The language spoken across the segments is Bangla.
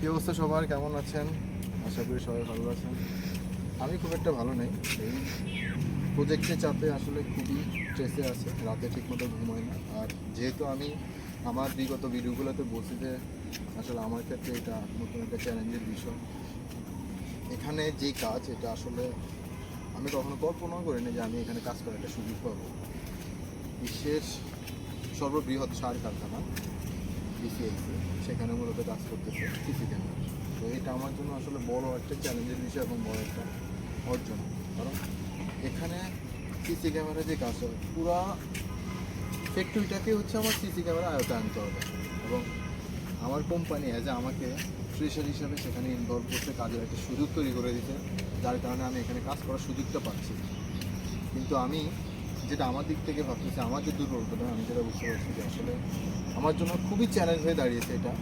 কি অবস্থা সবার? কেমন আছেন? আশা করি সবাই ভালো আছেন। আমি খুব একটা ভালো নেই। এই প্রজেক্টের চাপে আসলে খুবই স্ট্রেসে আছে। রাতে ঠিকমতো ঘুমাই না। আর যেহেতু আমি আমার বিগত ভিডিওগুলোতে বলছি যে, আসলে আমার ক্ষেত্রে এটা নতুন একটা চ্যালেঞ্জের বিষয়। এখানে যে কাজ, এটা আসলে আমি কখনো কল্পনাও করিনি যে আমি এখানে কাজ করার একটা সুযোগ পাবো। বিশ্বের সর্ববৃহৎ সার কারখানা। বিসিএলসি সেখানে মূলত কাজ করতেছে সিসি ক্যামেরা তো এটা আমার জন্য আসলে বড় একটা চ্যালেঞ্জের বিষয় এবং বড় একটা অর্জন। কারণ এখানে সিসি ক্যামেরা যে কাজ হয়, পুরা ফ্যাক্টরিটাকে হচ্ছে আমার সিসি ক্যামেরা আয়তে আনতে হবে। এবং আমার কোম্পানি অ্যাজ আমাকে ফ্রেশার হিসাবে সেখানে ইনভলভ করতে কাজের একটা সুযোগ তৈরি করে দিতে যার কারণে আমি এখানে কাজ করার সুযোগটা পাচ্ছি। কিন্তু আমি যেটা আমার দিক থেকে ভাবতেছি, আমার যে দুর্বলতা, আমি যেটা বুঝতে পারছি যে আসলে আমার জন্য খুবই চ্যালেঞ্জ হয়ে দাঁড়িয়েছে এটা।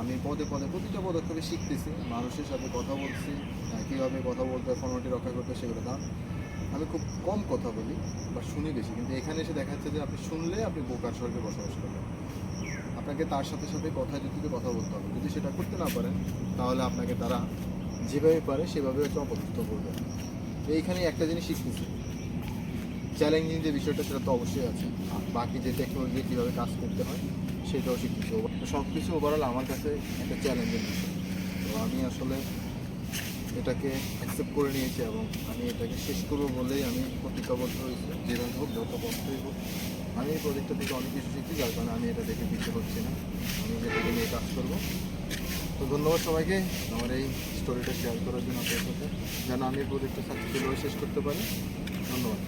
আমি পদে পদে, প্রতিটা পদক্ষেপে শিখতেছি, মানুষের সাথে কথা বলছি কীভাবে কথা বলতে ফর্মালিটি রক্ষা করতে সেগুলো কারণ আমি খুব কম কথা বলি, বা শুনি বেশি, কিন্তু এখানে এসে দেখা যাচ্ছে যে আপনি শুনলে আপনি বোকার স্বর্গে বসবাস করবেন। আপনাকে তার সাথে সাথে কথা যুক্তিতে কথা বলতে হবে। যদি সেটা করতে না পারেন, তাহলে আপনাকে তারা যেভাবে পারে সেভাবে হচ্ছে অপদস্থ করবে। এইখানে একটা জিনিস শিখতেছি। চ্যালেঞ্জিং যে বিষয়টা, সেটা তো অবশ্যই আছে। বাকি যে টেকনোলজি কীভাবে কাজ করতে হয়, সেটাও শিখতেছি সব কিছু ওভারঅল আমার কাছে একটা চ্যালেঞ্জিং বিষয়। তো আমি আসলে এটাকে অ্যাকসেপ্ট করে নিয়েছি এবং আমি এটাকে শেষ করব বলেই আমি প্রতিজ্ঞাবদ্ধ হয়েছি। যেভাবে হোক, যত কষ্টই হোক, আমি এই প্রজেক্টটা থেকে অনেক কিছু শিখছি, যার কারণে আমি এটা দেখে পিছিয়ে হচ্ছি না। আমি এটাকে নিয়ে কাজ করব। তো ধন্যবাদ সবাইকে আমার এই স্টোরিটা শেয়ার করার জন্য আপনার সাথে যেন আমি এই প্রজেক্টটা সাকসেসফুলভাবে শেষ করতে পারি। ধন্যবাদ।